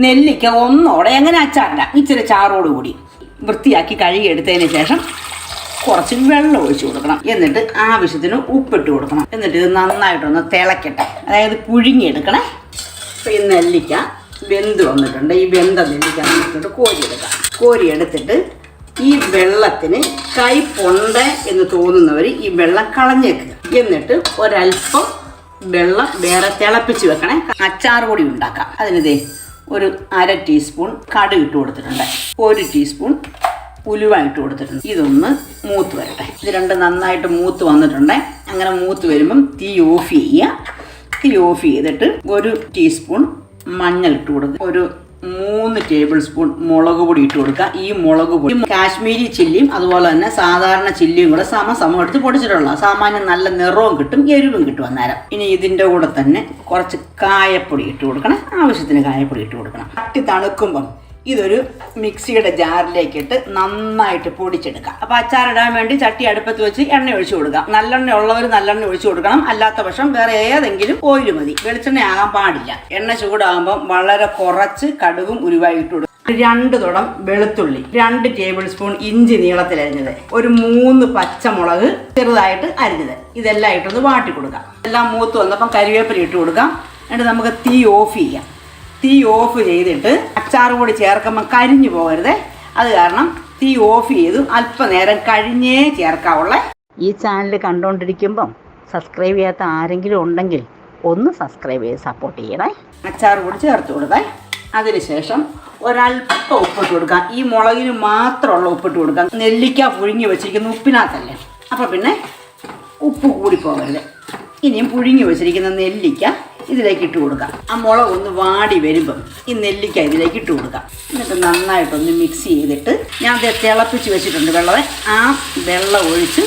നെല്ലിക്ക ഒന്നോടെ എങ്ങനെ അച്ചാറില്ല ഇച്ചിരി ചാറോട് കൂടി. വൃത്തിയാക്കി കഴുകി എടുത്തതിന് ശേഷം കുറച്ച് വെള്ളം ഒഴിച്ചു കൊടുക്കണം. എന്നിട്ട് ആവശ്യത്തിന് ഉപ്പിട്ട് കൊടുക്കണം. എന്നിട്ട് ഇത് നന്നായിട്ടൊന്ന് തിളക്കട്ടെ. അതായത് പുഴുങ്ങിയെടുക്കണേ. അപ്പോൾ ഈ നെല്ലിക്ക വെന്ത് വന്നിട്ടുണ്ട്. ഈ വെന്ത നെല്ലിക്ക നമുക്കിട്ട് കോരിയെടുക്കാം. കോരിയെടുത്തിട്ട് ഈ വെള്ളത്തിന് കൈപ്പുണ്ട് എന്ന് തോന്നുന്നവർ ഈ വെള്ളം കളഞ്ഞേക്കുക. എന്നിട്ട് ഒരല്പം വെള്ളം വേറെ തിളപ്പിച്ച് വെക്കണേ. അച്ചാർ കൂടി ഉണ്ടാക്കാം. അതിനിതേ ഒരു അര ടീസ്പൂൺ കടുക് ഇട്ട് കൊടുത്തിട്ടുണ്ട്. ഒരു ടീസ്പൂൺ ഉലുവ ഇട്ട് കൊടുത്തിട്ടുണ്ട്. ഇതൊന്ന് മൂത്ത് വരട്ടെ. ഇത് രണ്ട് നന്നായിട്ട് മൂത്ത് വന്നിട്ടുണ്ട്. അങ്ങനെ മൂത്ത് വരുമ്പം തീ ഓഫ് ചെയ്യുക. തീ ഓഫ് ചെയ്തിട്ട് ഒരു ടീസ്പൂൺ മഞ്ഞൾ ഇട്ട് കൊടുക്കുക ഒരു മൂന്ന് ടേബിൾ സ്പൂൺ മുളക് പൊടി ഇട്ട് കൊടുക്കുക. ഈ മുളക് പൊടി കാശ്മീരി ചില്ലിയും അതുപോലെ തന്നെ സാധാരണ ചില്ലിയും കൂടെ സമസമം എടുത്ത് പൊടിച്ചിട്ടുള്ള സാമാന്യം നല്ല നിറവും കിട്ടും എരിവും കിട്ടും അന്നേരം. ഇനി ഇതിന്റെ കൂടെ തന്നെ കുറച്ച് കായപ്പൊടി ഇട്ട് കൊടുക്കണം. ആവശ്യത്തിന് കായപ്പൊടി ഇട്ട് കൊടുക്കണം. കട്ടി തണുക്കുമ്പം ഇതൊരു മിക്സിയുടെ ജാറിലേക്കിട്ട് നന്നായിട്ട് പൊടിച്ചെടുക്കാം അപ്പോൾ അച്ചാറിടാൻ വേണ്ടി ചട്ടി അടുപ്പത്ത് വെച്ച് എണ്ണ ഒഴിച്ചു കൊടുക്കാം നല്ലെണ്ണ ഉള്ളവർ നല്ലെണ്ണ ഒഴിച്ചു കൊടുക്കണം. അല്ലാത്ത പക്ഷം വേറെ ഏതെങ്കിലും ഓയിൽ മതി. വെളിച്ചെണ്ണ ആകാൻ പാടില്ല. എണ്ണ ചൂടാകുമ്പോൾ വളരെ കുറച്ച് കടുകും ഉരുവായി ഇട്ട് കൊടുക്കും രണ്ട് തുടം വെളുത്തുള്ളി രണ്ട് ടേബിൾ സ്പൂൺ ഇഞ്ചി നീളത്തിൽ അരിഞ്ഞത് ഒരു മൂന്ന് പച്ചമുളക് ചെറുതായിട്ട് അരിഞ്ഞത്. ഇതെല്ലാം ഇട്ടൊന്ന് വാട്ടി കൊടുക്കാം എല്ലാം മൂത്ത് വന്നപ്പം കരിവേപ്പില ഇട്ട് കൊടുക്കാം എന്നിട്ട് നമുക്ക് തീ ഓഫ് ചെയ്യാം. തീ ഓഫ് ചെയ്തിട്ട് അച്ചാർ കൂടി ചേർക്കുമ്പോൾ കരിഞ്ഞു പോകരുത്. അത് കാരണം തീ ഓഫ് ചെയ്തു അല്പനേരം കഴിഞ്ഞേ ചേർക്കാവുള്ളേ. ഈ ചാനൽ കണ്ടുകൊണ്ടിരിക്കുമ്പം സബ്സ്ക്രൈബ് ചെയ്യാത്ത ആരെങ്കിലും ഉണ്ടെങ്കിൽ ഒന്ന് സബ്സ്ക്രൈബ് ചെയ്ത് സപ്പോർട്ട് ചെയ്യണേ. അച്ചാർ കൂടി ചേർത്ത് കൊടുത്തേ. അതിനുശേഷം ഒരല്പം ഉപ്പിട്ട് കൊടുക്കാം ഈ മുളകിന് മാത്രമുള്ള ഉപ്പിട്ട് കൊടുക്കാം നെല്ലിക്ക പുഴുങ്ങി വെച്ചിരിക്കുന്ന ഉപ്പിനകത്തല്ലേ. അപ്പോൾ പിന്നെ ഉപ്പ് കൂടി പോകരുത്. ഇനിയും പുഴുങ്ങി വെച്ചിരിക്കുന്ന നെല്ലിക്ക ഇതിലേക്ക് ഇട്ട് കൊടുക്കാം. ആ മുളക് ഒന്ന് വാടി വരുമ്പം ഈ നെല്ലിക്ക ഇതിലേക്ക് ഇട്ട് കൊടുക്കാം. എന്നിട്ട് നന്നായിട്ടൊന്ന് മിക്സ് ചെയ്തിട്ട് ഞാൻ അത് തിളപ്പിച്ച് വെച്ചിട്ടുണ്ട് വെള്ളം ആ വെള്ളം ഒഴിച്ച്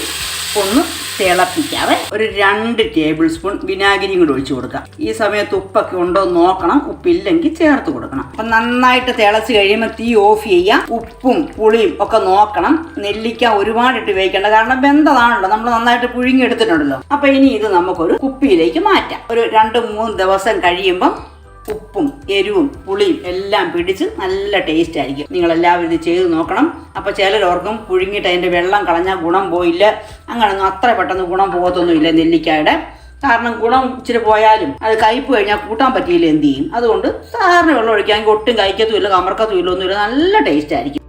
ഒന്ന് തിളപ്പിക്കാവേ. ഒരു രണ്ട് ടേബിൾ സ്പൂൺ വിനാഗിരിയും കൂടി ഒഴിച്ചു കൊടുക്കാം ഈ സമയത്ത് ഉപ്പൊക്കെ ഉണ്ടോ എന്ന് നോക്കണം. ഉപ്പില്ലെങ്കിൽ ചേർത്ത് കൊടുക്കണം. അപ്പം നന്നായിട്ട് തിളച്ച് കഴിയുമ്പോൾ തീ ഓഫ് ചെയ്യാം ഉപ്പും പുളിയും ഒക്കെ നോക്കണം. നെല്ലിക്ക ഒരുപാടിട്ട് വേവിക്കേണ്ട. കാരണം ബന്ധതാണല്ലോ നമ്മൾ നന്നായിട്ട് പുഴുങ്ങി എടുത്തിട്ടുണ്ടല്ലോ. അപ്പം ഇനി ഇത് നമുക്കൊരു കുപ്പിയിലേക്ക് മാറ്റാം. ഒരു രണ്ട് മൂന്ന് ദിവസം കഴിയുമ്പം ഉപ്പും എരിവും പുളിയും എല്ലാം പിടിച്ച് നല്ല ടേസ്റ്റ് ആയിരിക്കും. നിങ്ങൾ എല്ലാവരും ഇത് ചെയ്ത് നോക്കണം. അപ്പോൾ ചിലരോർക്കും പുഴുങ്ങിയിട്ട് അതിന്റെ വെള്ളം കളഞ്ഞാൽ ഗുണം പോയില്ല. അങ്ങനൊന്നും അത്ര പെട്ടെന്ന് ഗുണം പോകത്തൊന്നുമില്ല നെല്ലിക്കായുടെ. കാരണം ഗുണം ഇച്ചിരി പോയാലും അത് കയ്പ് കഴിഞ്ഞാൽ കൂട്ടാൻ പറ്റിയില്ല എന്ത് ചെയ്യും. അതുകൊണ്ട് സാധാരണ വെള്ളം ഒഴിക്കാൻ ഒട്ടും കഴിക്കത്തുമില്ല കമർക്കത്തുമില്ല ഒന്നുമില്ല. നല്ല ടേസ്റ്റ് ആയിരിക്കും.